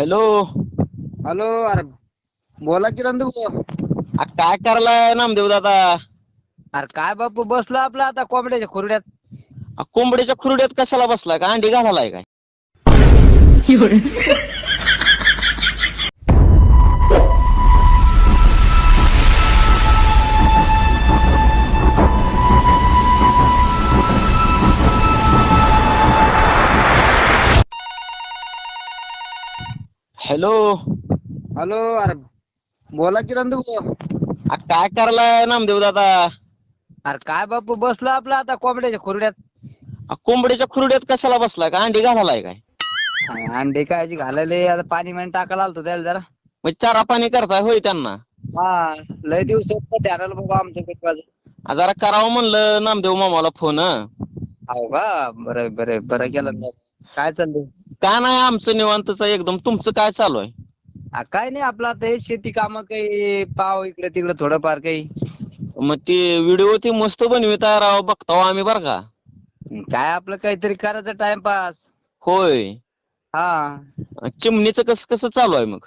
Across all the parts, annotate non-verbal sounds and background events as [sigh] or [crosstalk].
Hello. Hello अरे बोला की रणदू आ, काय करलाय नामदेव दादा? अरे काय बापू बसलो आपला आता कोंबड्याच्या खुरड्यात. आ, कोंबडीच्या खुरड्यात कशाला बसलाय? का अंडी घालाय काय? हॅलो. हॅलो अरे बोला की रणदू आ, काय करलाय नामदेव दादा? अरे काय बापू बसलो आपला आता कोंबड्याच्या खुरड्यात. आ, कोंबडीच्या खुरड्यात कशाला बसलाय? का अंडी घालाय काय? अरे अंडे कायची घालायले आता पाणी माणी टाकायला आलतो त्याला जरा. मग चारा पाणी करताय होय त्यांना? हा लय दिवस ध्यानाला बाबा आमचं आ, जरा करावं म्हणलं नामदेव मामाला फोन हं. हो का? बरं बरं बरं केलं. काय चाललंय? काय नाही आमचं निवांतच आहे? एकदम तुमचं काय चालू आहे? आ, काय नाही आपलं आता हे शेती काम काही पाव इकडे तिकडे थोडंफार काही. मग ते व्हिडिओ ते मस्त बनवित आहे राव बघताव आम्ही बरं का. काय आपलं काहीतरी करायचं टाइमपास. होय. हा. चिमणीचं कसं कसं चालू आहे मग?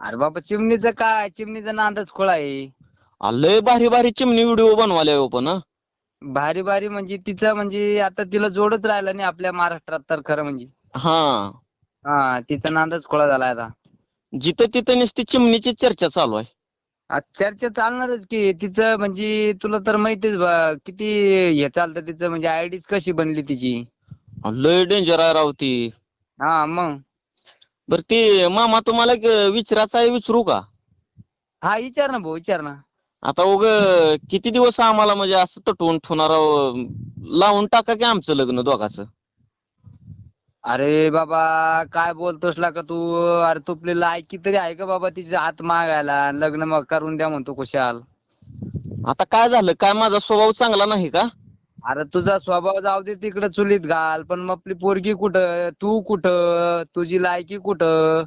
अरे बाबा चिमणीचं काय? चिमणीचा नांदच खोळा आहे. आ, लय भारी भारी चिमणी व्हिडिओ बनवाले हो पण हं. भारी भारी म्हणजे तिचं म्हणजे आता तिला जोडच राहिला नाही आपल्या महाराष्ट्रात तर खरं म्हणजे. हा. हा तिचा नांदच खोळा झाला आता. जिथं तिथं नुसती चिमणीची चर्चा चालू आहे. आ, चर्चा चालणारच की तिचं म्हणजे तुला तर माहितीच बा किती हे चालतं तिचं म्हणजे आयडीच कशी बनली तिची? लय डेंजर आहे राव ती. हा मग? बर ते मामा तुम्हाला एक विचारायचं आहे विचारू का? हा विचार ना भाऊ विचार ना. आता उग किती दिवस आम्हाला म्हणजे असं तटवून ठेवणार आहो? लावून टाका की आमचं लग्न दोघाचं. अरे बाबा काय बोलतोस ला का तू? अरे तुपली लायकी तरी आहे का बाबा तिचे हात मागायला? लग्न मग करून द्या म्हणतो कुशाल आता काय झालं? काय माझा स्वभाव चांगला नाही का? अरे तुझा स्वभाव जाऊ दे तिकडे चुलीत घाल पण मग आपली पोरगी कुठं? तू कुठं? तुझी लायकी कुठं?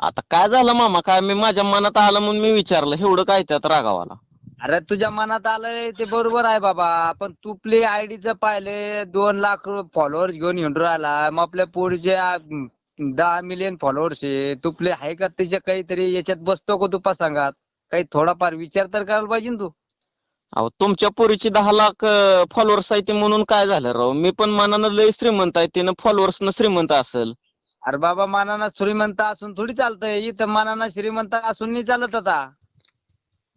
आता काय झालं मामा? काय मी माझ्या मनात आलं म्हणून मी विचारलं. एवढं काय त्यात रागावाला? अरे तुझ्या मनात आलंय ते बरोबर आहे बाबा. पण तुपली आयडीच पाहिले दोन लाख फॉलोअर्स घेऊन येऊन राहिला. मग आपल्या पोरीचे आ, म, दहा मिलियन फॉलोअर्स आहे. तुपले आहे का त्याच्या काहीतरी? याच्यात बसतो का तू पसंगात काही थोडाफार विचार तर करायला पाहिजे ना तू. अहो तुमच्या पोरीची दहा लाख फॉलोअर्स आहे ते म्हणून काय झालं राव? मी पण मनानं लय श्रीमंत आहे तिनं followers न श्रीमंत असेल. अरे बाबा मानाना श्रीमंत असून थोडी चालतंय. इथं मानाना श्रीमंत असून नाही चालत आता.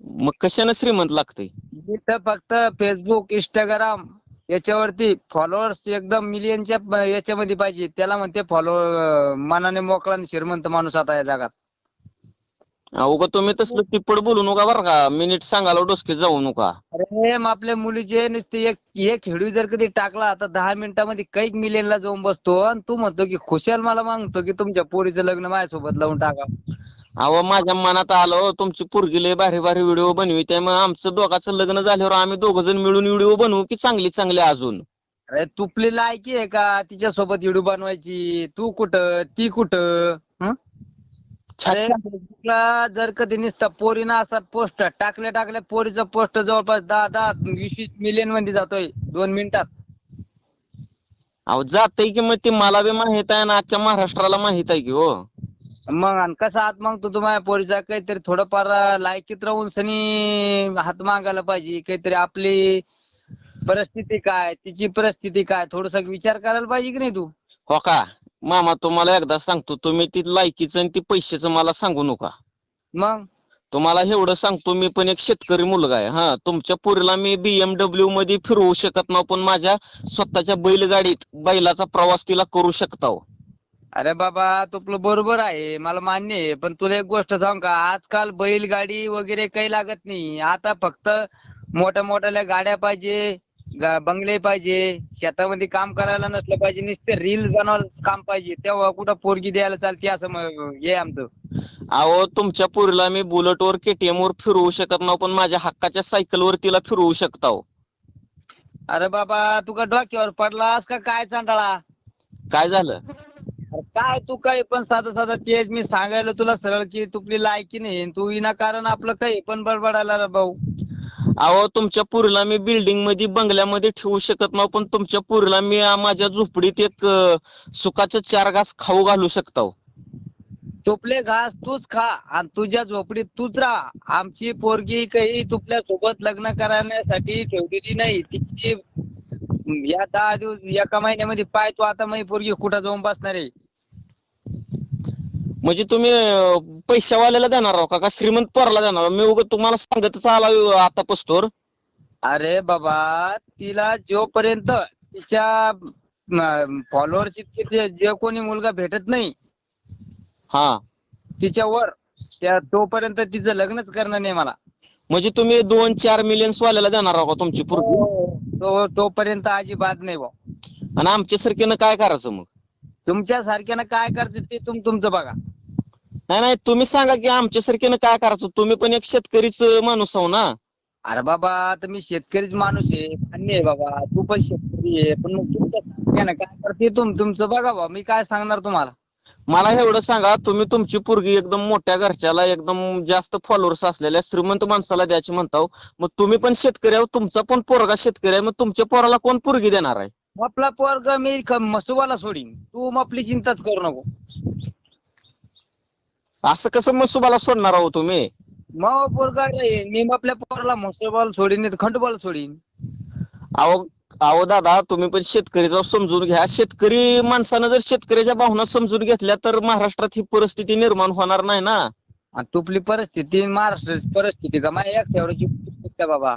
मग कशानं श्रीमंत लागतंय? इथं फक्त फेसबुक इंस्टाग्राम याच्यावरती फॉलोअर्स एकदम मिलियनच्या प- याच्यामध्ये पाहिजे. त्याला म्हणते फॉलोअर मनाने मोकळा आणि श्रीमंत माणूस आता या जगात. अहो का तुम्ही तसलं तिप्पट बोलू नका बरं का. मिनिट सांगायला डोसके जाऊ नका. अरे मग आपल्या मुलीचे नुसते एक एक हिडू जर कधी टाकला तर दहा मिनिटामध्ये कैक मिलियनला जाऊन बसतो. आणि तू म्हणतो की खुशाल मला मागतो की तुमच्या पोरीचं लग्न माझ्यासोबत लावून टाका. अहो माझ्या मनात आलं हो, तुमची पोरगी लय भारी भारी व्हिडिओ बनविते मग आमचं दोघाचं लग्न झाल्यावर आम्ही दोघ जण मिळून व्हिडिओ बनवू की चांगली चांगली अजून? अरे तुपली लायकी आहे का? तिच्या सोबत व्हिडिओ बनवायची. तू कुठं? ती कुठं? हं? अरे जर कधी नुसतं पोरीनं असा पोस्ट टाकल्या टाकल्या पोरीचा पोस्ट जवळपास दहा दहा वीस वीस मिलियनमध्ये जातोय. दोन मिनिटात. अहो जातंय की मग ते मला बी माहीत आहे ना अख्ख्या महाराष्ट्राला माहीत आहे की हो. मग आणि कसा हात मागतो तू माझ्या पोरीचा काहीतरी थोडंफार लायकीत राहून सनी हात मागायला पाहिजे काहीतरी आपली परिस्थिती काय तिची परिस्थिती काय थोडस विचार करायला पाहिजे की नाही तू? हो का? मामा तुम्हाला एकदा सांगतो तुम्ही ती लायकीचं आणि ती पैशाचं मला सांगू नका. मग? तुम्हाला एवढं सांगतो मी पण एक शेतकरी मुलगा आहे. हा तुमच्या पोरीला मी बीएमडब्ल्यू मध्ये फिरवू शकत नाही पण माझ्या स्वतःच्या बैलगाडीत बैलाचा प्रवास तिला करू शकता. अरे बाबा तुपलं बरोबर आहे मला मान्य आहे पण तुला एक गोष्ट सांग का? आजकाल बैलगाडी वगैरे काही लागत नाही. आता फक्त मोठ्या मोठ्या गाड्या पाहिजे गा- बंगले पाहिजे शेतामध्ये काम करायला नसलं पाहिजे नुसते रील बनवायला काम पाहिजे तेव्हा कुठं पोरगी द्यायला चालते असं म- हे आमचं. अहो तुमच्या पोरीला मी बुलेटवर केटीएम वर फिरवू शकत नाही पण माझ्या हक्काच्या सायकलवर तिला फिरवू शकता हो. अरे बाबा तुका डोक्यावर पडलास का? काय चांडाळा काय झालं? काय तू काय पण साधं साधं तेच मी सांगायला तुला सरळ की तुपली लायकी नाही तू विनाकारण आपलं काही पण बडबडायला रे भाऊ. अहो तुमच्या पुरीला मी बिल्डिंगमध्ये बंगल्यामध्ये ठेवू शकत नाही पण तुमच्या पुरीला मी आ, माझ्या झोपडीत एक सुखाचं चार घास खाऊ घालू शकतो. तुपले घास तूच खा आणि तुझ्या झोपडीत तूच राहा. आमची पोरगी काही तुपल्या सोबत लग्न करण्यासाठी ठेवलेली नाही. तिची या दहा दिवस एका महिन्यामध्ये पाय तू आता माझी पोरगी कुठं जाऊन बसणार आहे? म्हणजे तुम्ही पैशावाल्याला देणार आहो का? का श्रीमंत पोराला देणार आहो? मी उगाच तुम्हाला सांगतच आला आता पस्तोर. अरे बाबा तिला जोपर्यंत तिच्या फॉलोअरची जे कोणी मुलगा भेटत नाही हा. तिच्यावर त्या तोपर्यंत तिचं लग्नच करणं नाही मला. म्हणजे तुम्ही दोन चार मिलियन वाल्याला देणार आहो का तुमची पोरगी? तो तोपर्यंत अजिबात नाही भाऊ. आणि आमच्या सारख्यानं काय करायचं मग? तुमच्या सारख्यानं काय करते ते तुम तुमचं बघा. नाही नाही तुम्ही सांगा की आमच्या सारख्यानं काय करायचं? तुम्ही पण एक शेतकरीच माणूस आहो ना. अरे बाबा आता मी शेतकरीच माणूस आहे. मान्य आहे बाबा तू पण शेतकरी आहे. पण मग तुमच्या सारख्यानं काय करते तुम तुमचं बघा बा मी काय सांगणार तुम्हाला? मला एवढं सांगा तुम्ही तुमची पोरगी एकदम मोठ्या घरच्याला एकदम जास्त फॉलोअर्स असलेल्या श्रीमंत माणसाला द्यायची म्हणता हो. मग तुम्ही पण शेतकरी आहो तुमचा पण पोरगा शेतकरी आहे. मग तुमच्या पोराला कोण पोरगी देणार आहे? आपला पोरग मी मसुबाला सोडीन. तू मग आपली चिंताच करू नको. असं कसं मसुबाला सोडणार आहो तुम्ही? मग पोरगा राहील मी आपल्या पोराला मसुबाला सोडीन नाही तर खंडोबाला सोडीन. अहो अहो दादा तुम्ही पण शेतकरीचा समजून घ्या. शेतकरी माणसानं जर शेतकऱ्याच्या भावना समजून घेतल्या तर महाराष्ट्रात ही परिस्थिती निर्माण होणार नाही ना? आणि तुपली परिस्थिती महाराष्ट्राची परिस्थिती का? माझ्या एकट्यावरची परिस्थिती का बाबा?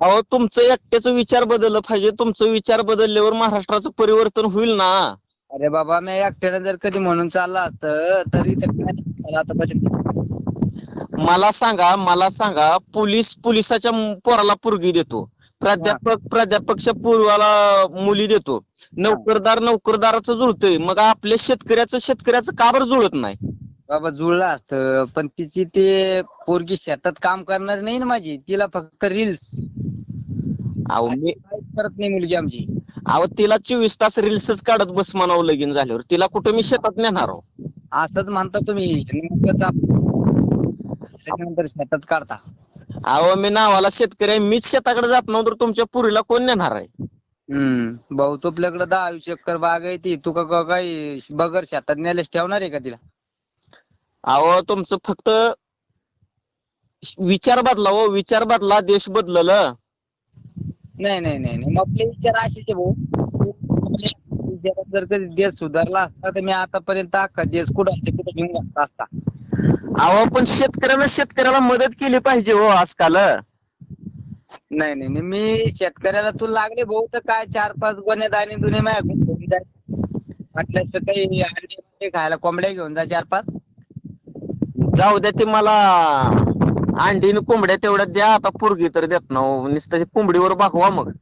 अहो तुमचं एकट्याचं विचार बदललं पाहिजे. तुमचं विचार बदलल्यावर महाराष्ट्राचं परिवर्तन होईल ना? अरे बाबा मी एकट्याने जर कधी म्हणून चालला असतं तरी तर काय मला सांगा मला सांगा पोलीस पोलिसाच्या मु- पोराला पोरगी देतो. प्राध्यापक प्राध्यापकच्या पूर्वाला मुली देतो. नोकरदार नोकरदाराचं जुळतंय. मग आपल्या शेतकऱ्याचं शेतकऱ्याचं का बरं जुळत नाही? बाबा जुळलं असतं पण तिची ते पोरगी शेतात काम करणार नाही ना माझी. तिला फक्त रील्स अहो मी काहीच करत नाही मुलगी आमची. अहो तिला चोवीस तास रील्सच काढत बस म्हणावं लगीन झाल्यावर. तिला कुठं मी शेतात नेणार आहो असंच म्हणता तुम्ही. नेमकंच आप- त्याच्यानंतर शेतात काढता. अहो मी नावाला शेतकरी आहे. मीच शेताकडे जात नव्हतं. तर तुमच्या पुरीला कोण नेणार आहे? हम्म. भाऊ तुपल्याकडे दहा वीस एकर बाग आहे ती. तू का का- काही बगर शेतात नेल्यास ठेवणार आहे का तिला? अहो तुमचं फक्त विचार बदला हो विचार बदला देश बदललं. नाही नाही नाही नाही. आपले विचार असेच आहे भाऊ. आपल्या विचारात जर कधी देश सुधारला असता तर मी आतापर्यंत अख्खा देश कुठं कुठं घेऊन घातला असता. अहो पण शेतकऱ्यानं शेतकऱ्याला मदत केली पाहिजे हो आजकाल. नाही नाही नाही. मी शेतकऱ्याला तू लागले भाऊ तर काय चार पाच गोण्या दाणे दुने माझ्याकडून घेऊन जाय वाटल्यास काही अंडे बिंडे खायला कोंबड्या घेऊन जा चार पाच. जाऊ द्या ते मला अंडी आणि कोंबड्या तेवढ्या द्या आता पोरगी तर देत ना हो. नुसतं ते कोंबडीवर भागवा मग.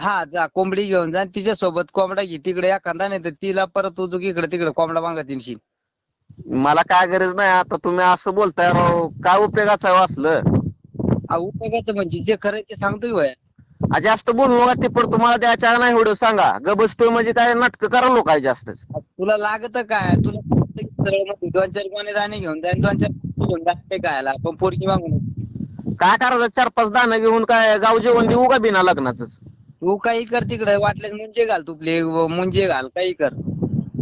हा जा कोंबडी घेऊन जा तिच्या सोबत कोंबडा घे. तिकडे एखादा नाही तर तिला परत उजूक इकडे तिकडे कोंबडा मागत येशील मला काय गरज नाही आता तुम्ही असं बोलताय राव काय उपयोगाचं आहे हो असलं? उपयोगाचं म्हणजे जे खरं आहे ते सांगतोय आ, जास्त बोलू नका ते पण तुम्हाला द्यायच्या नाही एवढं सांगा. ग बसतोय म्हणजे काय नाटक करा लोक जास्तच. तुला लागत काय? तुला सरळ दोन चार गोणे दाणे घेऊन जा आणि दोन चार घेऊन जा ते खायला. पण पोरगी मागून काय करायचं? चार पाच दाणं घेऊन काय गाव जेवण देऊ का बिना लग्नाच तू काही कर तिकडे. वाटल्यास मुंजे घाल तुपले. मुंजे घाल काही कर.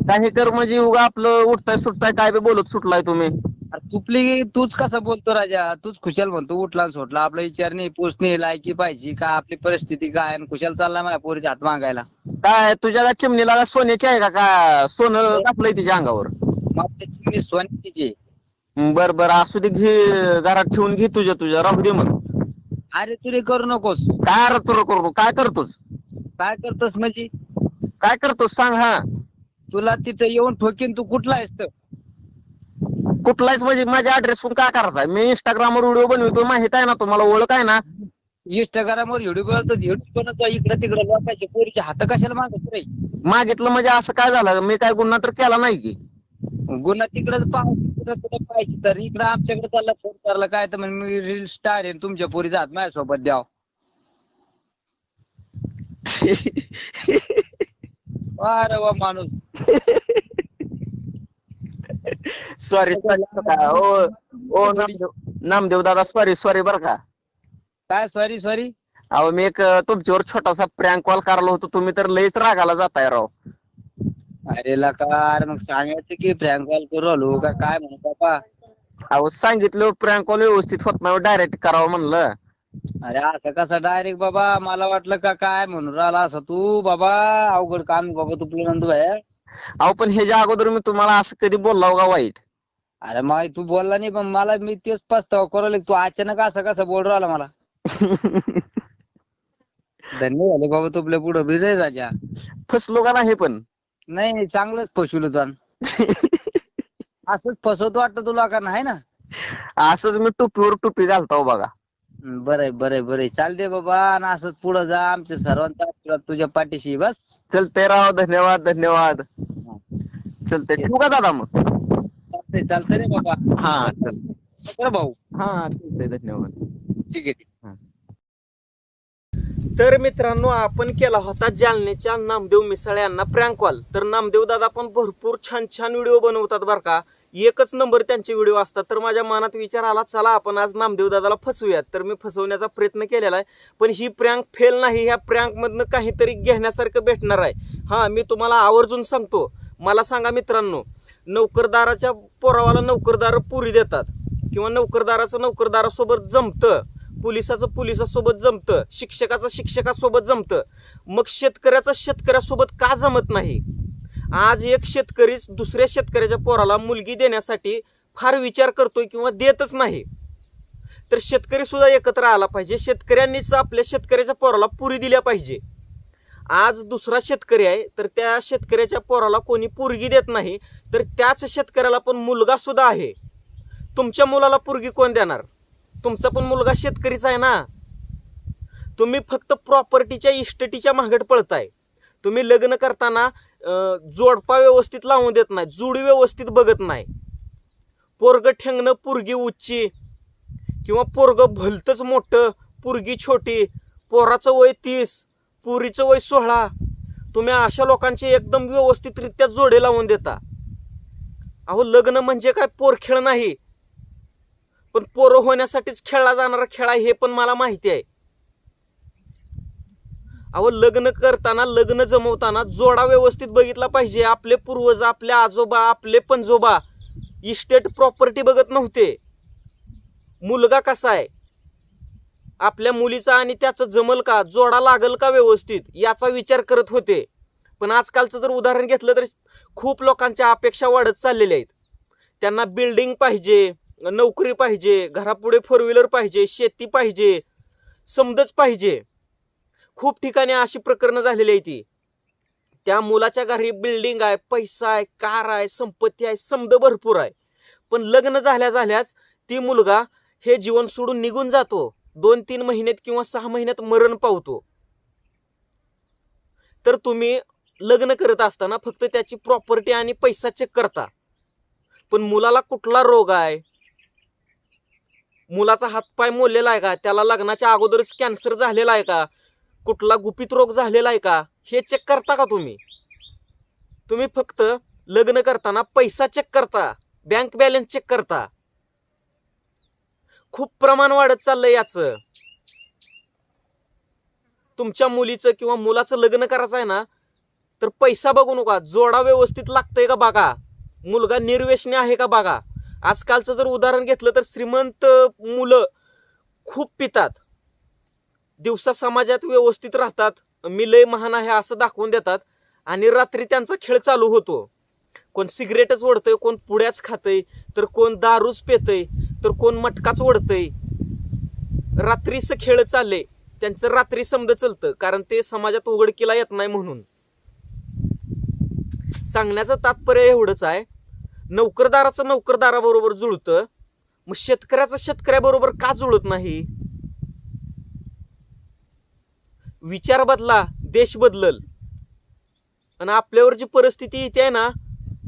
काही कर म्हणजे उगा आपलं उठताय सुटताय काय बी बोलत सुटलाय तुम्ही. अरे तुपली तूच कसं बोलतो राजा? तूच खुशाल म्हणतो. उठला आणि सोडला. आपला विचार नाही पूछणे लायकी पाहिजे का? आपली परिस्थिती काय? आणि खुशाल चालला माझ्या पोरीच्या हात मागायला. काय तुझ्या का चिमणीला का सोन्याची आहे का? का सोनं घातलंय तिच्या अंगावर? आहे. बर बर. असू दे घे घरात ठेवून घे तुझ्या तुझ्या. राहू दे मग. अरे तुरे करू नकोस. काय अरे तुला करू काय करतोस? काय करतोस म्हणजे? काय करतोस? सांग हा. तुला तिथं येऊन ठोकीन तू कुठला आहेस तर? कुठलाच म्हणजे? माझ्या ऍड्रेस काय करायचा आहे? मी इंस्टाग्रामवर व्हिडिओ बनवतो माहीत आहे ना तुम्हाला? ओळख आहे ना? इंस्टाग्रामवर व्हिडिओ करतो व्हिडिओ बनवतो इकडे तिकडे. लोकांच्या पोरीचे हात कशाला मागत रे? मागितलं म्हणजे असं काय झालं? मी काय गुन्हा तर केला नाही की. गुन्हा तिकडे कुठे पाहिजे तर इकडे आमच्याकडे चालला फोन करला काय तर म्हणे मी रील स्टार आहे तुमच्या पोरीचा हात माझ्यासोबत द्याव. अरे वा माणूस. सॉरी सॉरी ओ ओ नामदेव नामदेव दादा सॉरी सॉरी बर का. काय सॉरी सॉरी अहो मी एक अं, तुमच्यावर छोटासा प्रँक कॉल करलो होतो तुम्ही तर लईच रागाला जाताय राव. अरे लका अरे मग सांगायचं की प्रँक कॉल करू आलो का? काय म्हणू बाबा? अहो सांगितलं प्रँक कॉल व्यवस्थित होत नाही डायरेक्ट करावं म्हणलं. अरे असं कसं डायरेक्ट बाबा? मला वाटलं का काय म्हणून राहिला असं तू बाबा? अवघड काम बाबा तुपलं नंदू आहे अहो पण ह्याच्या अगोदर मी तुम्हाला असं कधी बोललो का वाईट? अरे मग तू बोलला नाही पण मला मी तेच पस्तावा करू तू अचानक असं कसं बोल राहिला मला? [laughs] धन्य झाले बाबा तुपल्या पुढं. विजय राजा. फसलो का नाही पण? नाही नाही चांगलंच फसवलं तू [laughs] असंच फसवतो वाटतं तुला का नाही ना? असंच मी टोपीवर टोपी घालतो बघा. हं, बरंय बरंय. बरंय चालते बाबा आणि असंच पुढं जा. आमच्या सर्वांचा आशीर्वाद तुझ्या पाठीशी बस. चलते राव धन्यवाद धन्यवाद. हं. चलते ठेवू का दादा मग? चालतंय चालतंय रे बाबा. हा चल. बरं भाऊ. हा चलते धन्यवाद. ठीक आहे ठीक आहे. तर मित्रांनो आपण केला होता जालन्याच्या नामदेव मिसाळ यांना प्रँक कॉल तर नामदेव दादा पण भरपूर छान छान व्हिडिओ बनवतात बरं का. एकच नंबर त्यांचे व्हिडिओ असतात. तर माझ्या मनात विचार आला चला आपण आज नामदेव दादाला फसवूयात. तर मी फसवण्याचा प्रयत्न केलेला आहे. पण ही प्रँक फेल नाही. ह्या प्रँकमधनं काहीतरी घेण्यासारखं भेटणार आहे. हां मी तुम्हाला आवर्जून सांगतो. मला सांगा मित्रांनो नोकरदाराच्या पोरावाला नोकरदार पुरी देतात. किंवा नोकरदाराचं नोकरदारासोबत जमतं. पोलिसाचं पोलिसासोबत जमतं शिक्षकाचं शिक्षकासोबत जमतं. मग शेतकऱ्याचं शेतकऱ्यासोबत का जमत नाही? आज एक शेतकरीच दुसऱ्या शेतकऱ्याच्या पोराला मुलगी देण्यासाठी फार विचार करतोय किंवा देतच नाही. तर शेतकरी सुद्धा एकत्र आला पाहिजे. शेतकऱ्यांनीच आपल्या शेतकऱ्याच्या पोराला पुरी दिल्या पाहिजे. आज दुसरा शेतकरी आहे तर त्या शेतकऱ्याच्या पोराला कोणी पुरगी देत नाही तर त्याच शेतकऱ्याला पण मुलगा सुद्धा आहे. तुमच्या मुलाला पुरगी कोण देणार? तुमचा पण मुलगा शेतकरीच आहे ना. तुम्ही फक्त प्रॉपर्टीच्या इस्टेटीच्या मागट पळताय. तुम्ही लग्न करताना जोडपा व्यवस्थित लावून देत नाही जुडी व्यवस्थित बघत नाही. पोरग ठेंगणं पुरगी उच्ची किंवा पोरग भलतच मोठं पुरगी छोटी पोराचं वय तीस पुरीचं वय सोळा तुम्ही अशा लोकांचे एकदम व्यवस्थितरित्या जोडे लावून देता. अहो लग्न म्हणजे काय? पोरखेळ नाही. पण पोरं होण्यासाठीच खेळला जाणारा खेळ आहे हे पण मला माहिती आहे. अहो लग्न करताना लग्न जमवताना जोडा व्यवस्थित बघितला पाहिजे. आपले पूर्वज आपले आजोबा आपले पंजोबा इस्टेट प्रॉपर्टी बघत नव्हते. मुलगा कसा आहे? आपल्या मुलीचा आणि त्याचं जमल का? जोडा लागल का व्यवस्थित? याचा विचार करत होते. पण आजकालचं जर उदाहरण घेतलं तर खूप लोकांच्या अपेक्षा वाढत चाललेल्या आहेत. त्यांना बिल्डिंग पाहिजे. नोकरी पाहिजे घरापुढे फोर व्हीलर पाहिजे शेती पाहिजे समदच पाहिजे. खूप ठिकाणी अशी प्रकरणं झालेली आहे ती. त्या मुलाच्या घरी बिल्डिंग आहे पैसा आहे कार आहे संपत्ती आहे समद भरपूर आहे. पण लग्न झाल्या झाल्याच ती मुलगा हे जीवन सोडून निघून जातो. दोन तीन महिन्यात किंवा सहा महिन्यात मरण पावतो. तर तुम्ही लग्न करत असताना फक्त त्याची प्रॉपर्टी आणि पैसा चेक करता. पण मुलाला कुठला रोग आहे? मुलाचा हातपाय मोडलेला आहे का? त्याला लग्नाच्या अगोदरच कॅन्सर झालेला आहे का? कुठला गुपित रोग झालेला आहे का? हे चेक करता का तुम्ही? तुम्ही फक्त लग्न करताना पैसा चेक करता. बँक बॅलन्स चेक करता. खूप प्रमाण वाढत चाललंय याचं. तुमच्या मुलीचं किंवा मुलाचं लग्न करायचं आहे ना तर पैसा बघू नका. जोडा व्यवस्थित लागतंय का बघा? मुलगा निर्वेशनी आहे का बघा? आजकालचं जर उदाहरण घेतलं तर श्रीमंत मुलं खूप पितात. दिवसा समाजात व्यवस्थित राहतात. मी लय महान आहे असं दाखवून देतात. आणि रात्री त्यांचा खेळ चालू होतो. कोण सिगरेटच ओढतंय कोण पुड्याच खातंय तर कोण दारूच पेतय तर कोण मटकाच ओढतंय. रात्रीच खेळ चालले त्यांचं रात्री समज चलतं कारण ते समाजात उघडकीला येत नाही म्हणून. सांगण्याचं तात्पर्य एवढंच आहे. नोकरदाराचं नोकरदाराबरोबर जुळतं मग शेतकऱ्याचं शेतकऱ्याबरोबर का जुळत नाही? विचार बदला देश बदलल. आणि आपल्यावर जी परिस्थिती येते आहे ना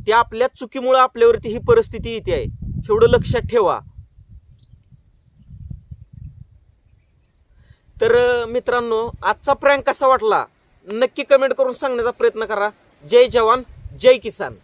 ती आपल्या चुकीमुळं आपल्यावरती ही परिस्थिती येते आहे. एवढं लक्षात ठेवा. तर मित्रांनो आजचा प्रँक कसा वाटला? नक्की कमेंट करून सांगण्याचा प्रयत्न करा. जय जवान जय किसान.